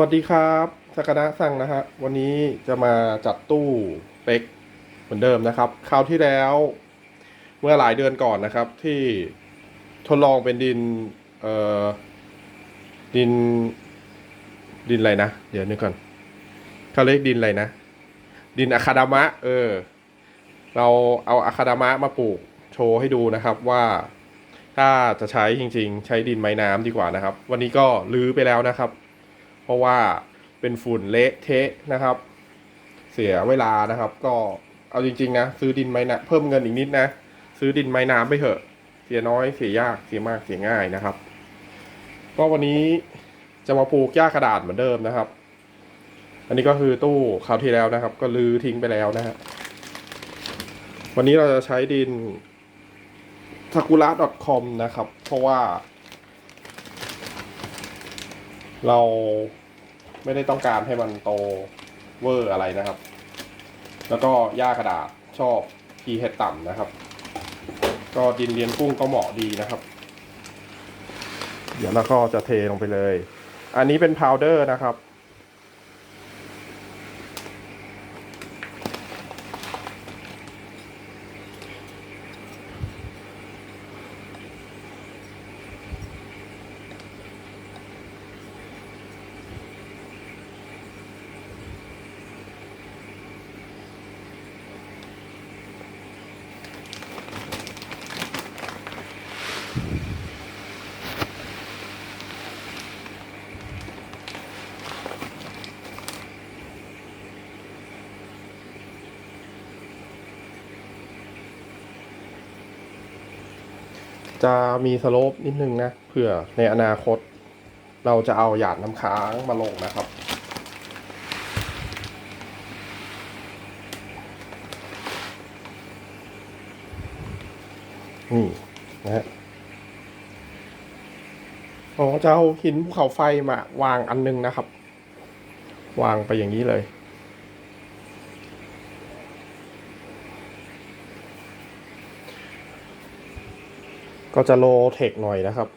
วัสดีครับสกนะสั่งนะฮะวันนี้จะมาจัดตู้เป๊กเหมือนเดิมนะครับ คราวที่แล้ว เมื่อหลายเดือนก่อนนะครับ ที่ทดลองเป็นดิน เอ่อ ดิน ดินอะไรนะ เดี๋ยวนึกก่อนเขาเรียกดินอะไรนะ ดินอะคาดามะ เออ เราเอาอะคาดามะมาปลูกโชว์ให้ดูนะครับว่าถ้าจะใช้จริง ๆ ใช้ดินไม้น้ำดีกว่านะครับ วันนี้ก็ลื้อไปแล้วนะครับ เพราะว่าเป็นฝุ่นเละเทะนะครับ เสียเวลานะครับ ก็เอาจริง ๆ นะ ซื้อดินไม้น้ำเพิ่มเงินอีกนิดนะ ซื้อดินไม้น้ำไปเถอะ เสียน้อยเสียยากเสียมากเสียง่ายนะครับ ก็วันนี้จะมาปลูกหญ้ากระดาษเหมือนเดิมนะครับ อันนี้ก็คือตู้คราวที่แล้วนะครับ ก็ลื้อทิ้งไปแล้วนะฮะวันนี้เราจะใช้ดิน s a k u r a c o m นะครับ เพราะว่า เราไม่ได้ต้องการให้มันโตเวอร์อะไรนะครับ แล้วก็หญ้ากระดาษชอบ pH ต่ำนะครับ ก็ดินเลี้ยงกุ้งก็เหมาะดีนะครับ เดี๋ยวเราก็จะเทลงไปเลย อันนี้เป็นพาวเดอร์นะครับ จะมีสโลปนิดนึงนะเผื่อในอนาคต เราจะเอาหยาดน้ำค้างมาลงนะครับ นี่นะฮะอ๋อจะเอาหินภูเขาไฟมาวางอันนึงนะครับ วางไปอย่างนี้เลย ก็จะโลเทคหน่อยนะครับ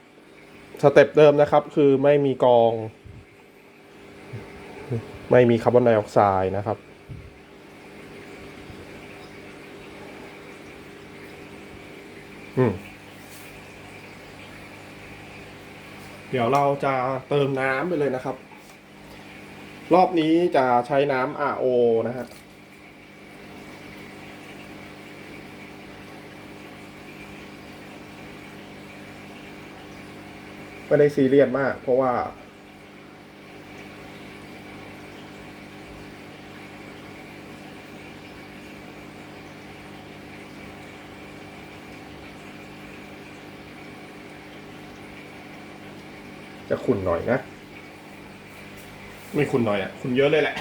สเต็ปเดิมนะครับ คือไม่มีกอง ไม่มีคาร์บอนไดออกไซด์นะครับ อืมเดี๋ยวเราจะเติมน้ำไปเลยนะครับ รอบนี้จะใช้น้ำ RO นะฮะ ไม่ได้ซีเรียสมาก เพราะว่า จะขุนหน่อยนะ ไม่ขุนหน่อยอะ ขุนเยอะเลยแหละ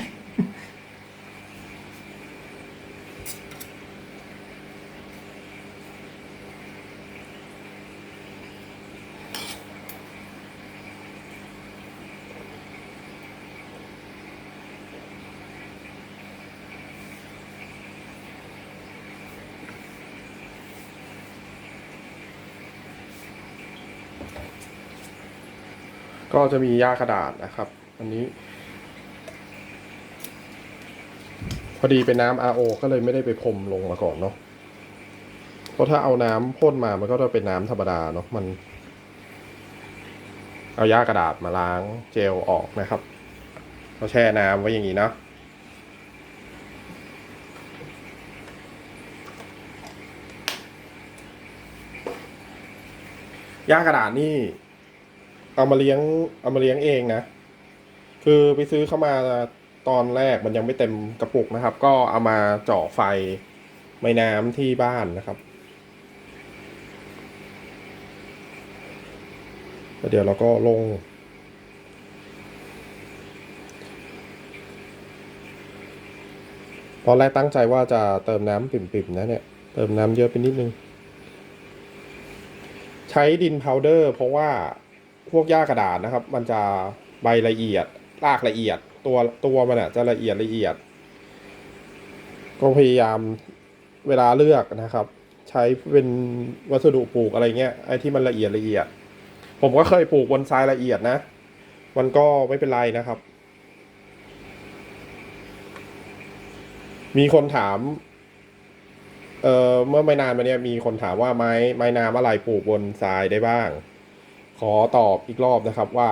ก็จะมีหญ้ากระดาษนะครับ อันนี้ พอดีเป็นน้ำ RO ก็เลยไม่ได้ไปพรมลงมาก่อนเนาะเพราะถ้าเอาน้ำพ่นมามันก็จะเป็นน้ำธรรมดาเนาะมัน เอาหญ้ากระดาษมาล้างเจลออกนะครับเราแช่น้ำไว้อย่างนี้เนาะหญ้ากระดาษนี่ เอามาเลี้ยงเอามาเลี้ยงเองนะ คือไปซื้อเข้ามาตอนแรกมันยังไม่เต็มกระปุกนะครับ ก็เอามาเจาะไฟไม้น้ำที่บ้านนะครับแล้วเดี๋ยวเราก็ลง ตอนแรกตั้งใจว่าจะเติมน้ำปิ่มๆนะเนี่ย เติมน้ำเยอะไปนิดนึง ใช้ดินพาวเดอร์ เพราะว่า พวกหญ้ากระดาษนะครับ มันจะใบละเอียดรากละเอียด ตัวตัวมันอะจะละเอียดละเอียด ก็พยายามเวลาเลือกนะครับ ใช้เป็นวัสดุปลูกอะไรเงี้ยไอ้ที่มันละเอียดละเอียด ผมก็เคยปลูกบนทรายละเอียดนะ มันก็ไม่เป็นไรนะครับ มีคนถามเออเมื่อไม่นานมาเนี้ยมีคนถามว่าไม้ไม้นามอะไรปลูกบนทรายได้บ้าง ขอตอบอีกรอบนะครับว่า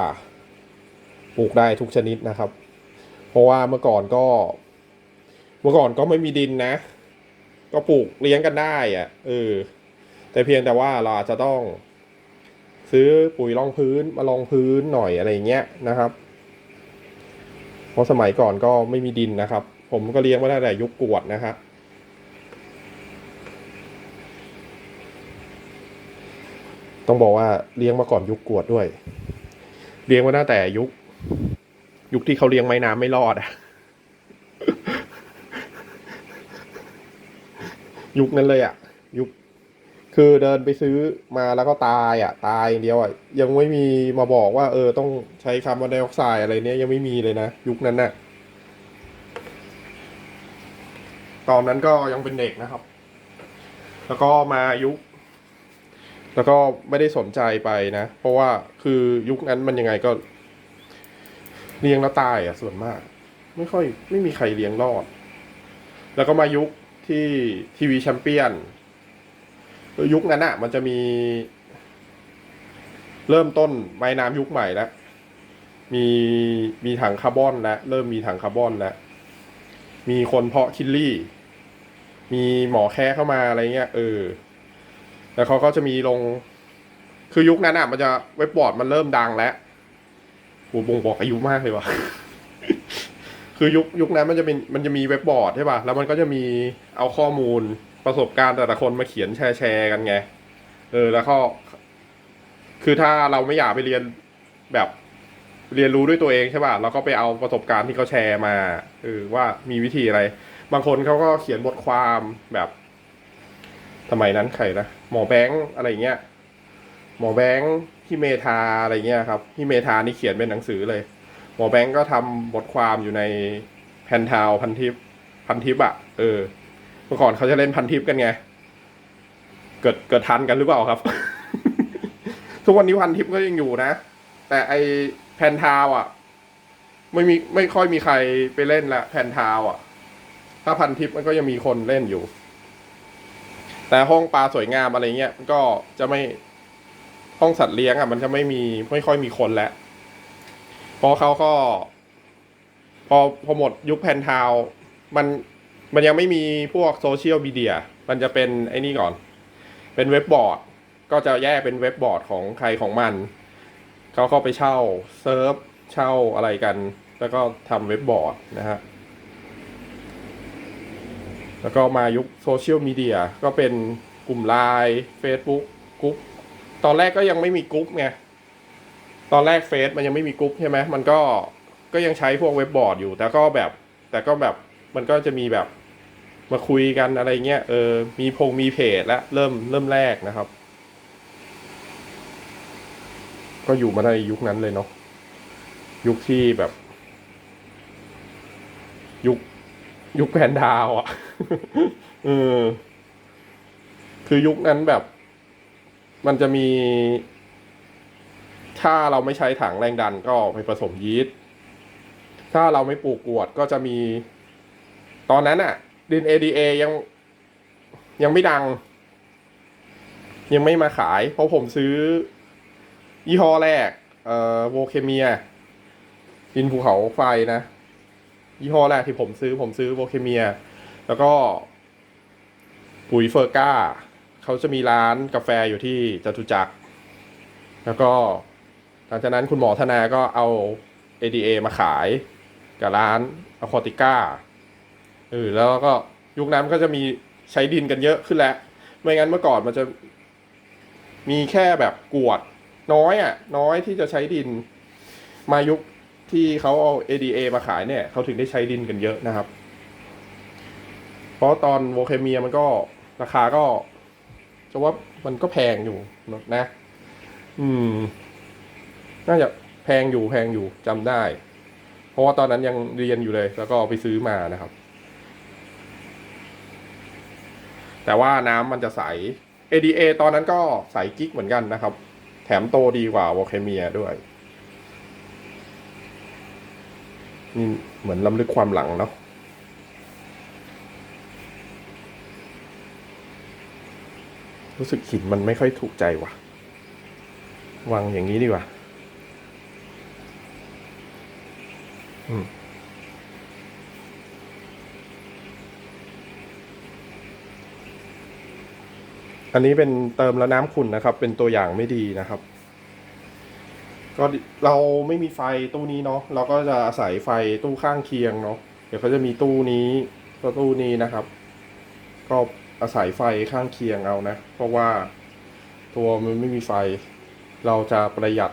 ปลูกได้ทุกชนิดนะครับ เพราะว่าเมื่อก่อนก็ เมื่อก่อนก็ไม่มีดินนะ ก็ปลูกเลี้ยงกันได้อะ่ะเออแต่เพียงแต่ว่าเราอาจจะต้อง ซื้อปุ๋ยรองพื้นมาลองพื้นหน่อยอะไรเงี้ยนะครับ เพราะสมัยก่อนก็ไม่มีดินนะครับ ผมก็เลี้ยงมาตั้แต่ยุคกวดนะครับ ต้องบอกว่าเลี้ยงมาก่อนยุคกวดด้วย เลี้ยงมาตั้งแต่ยุค ยุคที่เขาเลี้ยงไม้น้ำไม่รอดอะยุคนั้นเลยอะยุค คือเดินไปซื้อมาแล้วก็ตายอะตายอย่างเดียวอะยังไม่มีมาบอกว่า เออ ต้องใช้คาร์บอนไดออกไซด์อะไรเนี้ยยังไม่มีเลยนะยุคนั้นน่ะ ตอนนั้นก็ยังเป็นเด็กนะครับ แล้วก็มายุค แล้วก็ไม่ได้สนใจไปนะ เพราะว่าคือยุคนั้นมันยังไงก็ เลี้ยงแล้วตายอะส่วนมาก ไม่ค่อยไม่มีใครเลี้ยงรอด แล้วก็มายุคที่ทีวีแชมเปี้ยนยุคนั้นอะ มันจะมี เริ่มต้นไม้น้ำยุคใหม่แล้วมีมีถังคาร์บอนแล้วเริ่มมีถังคาร์บอนแล้วมีคนเพาะคิลลี่ มีหมอแค่เข้ามาอะไรเงี้ยเออ แล้วเขาก็จะมีลง คือยุคนั้นอะ มันจะเว็บบอร์ดมันเริ่มดังแล้วโหบ่งบอกอายุมากเลยวะคือยุคยุคนั้นมันจะเป็นมันจะมีเว็บบอร์ดใช่ป่ะ แล้วมันก็จะมีเอาข้อมูลประสบการณ์แต่ละคนมาเขียนแชร์แชร์กันไง เออ แล้วก็ คือถ้าเราไม่อยากไปเรียนแบบเรียนรู้ด้วยตัวเองใช่ป่ะเราก็ไปเอาประสบการณ์ที่เขาแชร์มาเออว่ามีวิธีอะไร บางคนเขาก็เขียนบทความแบบ สมัยนั้นใครนะหมอแบงค์อะไรเงี้ยหมอแบงค์พี่เมธาอะไรเงี้ยครับพี่เมธานี่เขียนเป็นหนังสือเลย หมอแบงค์ก็ทำบทความอยู่ในแพนทาวพันทิปพันทิปอะเออเมื่อก่อนเขาจะเล่นพันทิปกันไง เกิดเกิดทันกันหรือเปล่าครับ ทุกวันนี้พันทิปก็ยังอยู่นะ แต่ไอแพนทาวอะไม่มีไม่ค่อยมีใครไปเล่นละแพนทาวอะถ้าพันทิปมันก็ยังมีคนเล่นอยู่ แต่ห้องปลาสวยงามอะไรเงี้ยมันก็จะไม่ห้องสัตว์เลี้ยงอะ มันจะไม่มีไม่ค่อยมีคนแล้วพราะเขาก็ พอพอหมดยุคแพนทาวมันมันยังไม่มีพวกโซเชียลมีเดีย มันจะเป็นไอ้นี่ก่อน เป็นเว็บบอร์ด ก็จะแยกเป็นเว็บบอร์ดของใครของมัน เขาก็ไปเช่าเซิร์ฟ เช่าอะไรกัน แล้วก็ทำเว็บบอร์ดนะฮะ แล้วก็มายุคโซเชียลมีเดียก็เป็นกลุ่มไลน์ Facebook กรุ๊ปตอนแรกก็ยังไม่มีกรุ๊ปไงตอนแรกเฟซมันยังไม่มีกรุ๊ปใช่ไหมมันก็ก็ยังใช้พวกเว็บบอร์ดอยู่ แต่ก็แบบ แต่ก็แบบมันก็จะมีแบบมาคุยกันอะไรเงี้ยเออมีพงมีเพจแล้วเริ่มเริ่มแรกนะครับ ก็อยู่มาในยุคนั้นเลยเนาะยุคที่แบบ ยุค ยุคแพนดาวอะ่ะเออคือยุคนั้นแบบ มันจะมี ถ้าเราไม่ใช้ถังแรงดันก็ไปผสมยีสต์ถ้าเราไม่ปลูกกวดก็จะมี ตอนนั้นอะดิน ADA ยังยังไม่ดัง ยังไม่มาขาย เพราะผมซื้อ ยี่ห้อแรก เอ่อโวเคเมียดินภูเขาไฟนะ ยี่ห้อแรกที่ผมซื้อผมซื้อโวเคเมีย แล้วก็ปุ๋ยเฟอร์ก้า เขาจะมีร้านกาแฟอยู่ที่จตุจักร แล้วก็หลังจากนั้นคุณหมอธนาก็เอา ADA มาขายกับร้านอควาติก้าเออแล้วก็ยุคนั้นก็จะมีใช้ดินกันเยอะขึ้นแล้ว ไม่งั้นเมื่อก่อนมันจะมีแค่แบบกวด น้อยอะ น้อยที่จะใช้ดิน มายุค ที่เขาเอา ADA มาขายเนี่ยเขาถึงได้ใช้ดินกันเยอะนะครับ เพราะตอนโวเคเมียมันก็ราคาก็จะว่ามันก็แพงอยู่นะ อืม น่าจะแพงอยู่แพงอยู่จำได้ เพราะว่าตอนนั้นยังเรียนอยู่เลย แล้วก็ไปซื้อมานะครับ แต่ว่าน้ำมันจะใส ADA ตอนนั้นก็ใสกิ๊กเหมือนกันนะครับ แถมโตดีกว่าวอลเคเมียด้วย นี่เหมือนล้ำลึกความหลังเนาะรู้สึกหินมันไม่ค่อยถูกใจว่ะ วางอย่างนี้ดีกว่า อืมอันนี้เป็นเติมแล้วน้ำขุ่นนะครับ เป็นตัวอย่างไม่ดีนะครับ ก็เราไม่มีไฟตู้นี้เนาะเราก็จะอาศัยไฟตู้ข้างเคียงเนาะเดี๋ยวเขาจะมีตู้นี้ก็ตู้นี้นะครับ ก็อาศัยไฟข้างเคียงเอานะ เพราะว่าตัวมันไม่มีไฟ เราจะประหยัด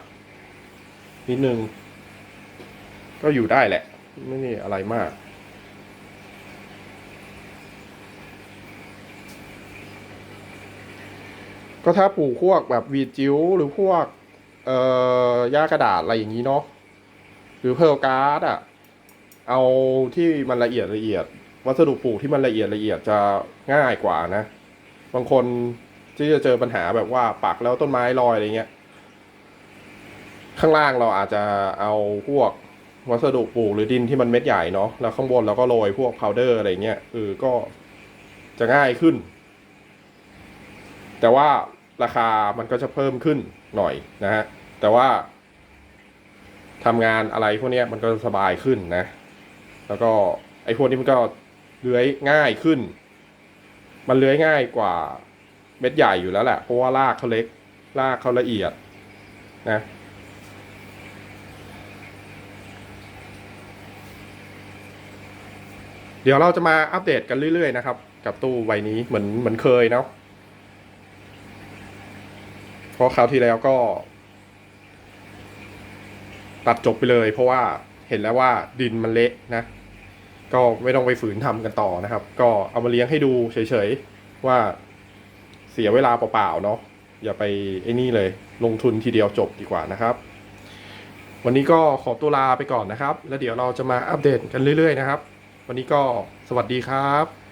นิดนึง ก็อยู่ได้แหละ ไม่มีอะไรมากก็ถ้าปลูกพวกแบบวีจิ๋วหรือพวก เอ่อย่ากระดาษอะไรอย่างนี้เนาะหรือเพลการ์ดอะเอาที่มันละเอียดละเอียด วัสดุปลูกที่มันละเอียดละเอียดจะง่ายกว่านะ บางคนที่จะเจอปัญหาแบบว่าปักแล้วต้นไม้ลอยอะไรเงี้ย ข้างล่างเราอาจจะเอาพวกวัสดุปลูกหรือดินที่มันเม็ดใหญ่เนาะแล้วข้างบนเราก็โรยพวกพาวเดอร์อะไรเงี้ยเออก็จะง่ายขึ้น แต่ว่า ราคามันก็จะเพิ่มขึ้นหน่อยนะฮะแต่ว่าทำงานอะไรพวกนี้มันก็สบายขึ้นนะ แล้วก็ไอ้พวกนี้มันก็เลื้อยง่ายขึ้น มันเลื้อยง่ายกว่าเม็ดใหญ่อยู่แล้วแหละ เพราะว่ารากเขาเล็กรากเขาละเอียดนะ เดี๋ยวเราจะมาอัปเดตกันเรื่อยๆนะครับ กับตู้ใบนี้เหมือนเหมือนเคยเนาะ เพราะคราวที่แล้วก็ ตัดจบไปเลย เพราะว่าเห็นแล้วว่าดินมันเละนะ ก็ไม่ต้องไปฝืนทำกันต่อนะครับ ก็เอามาเลี้ยงให้ดูเฉยๆ ว่าเสียเวลาเปล่าๆเนาะอย่าไปไอ้นี่เลย ลงทุนทีเดียวจบดีกว่านะครับ วันนี้ก็ขอตัวลาไปก่อนนะครับ แล้วเดี๋ยวเราจะมาอัปเดตกันเรื่อยๆนะครับ วันนี้ก็สวัสดีครับ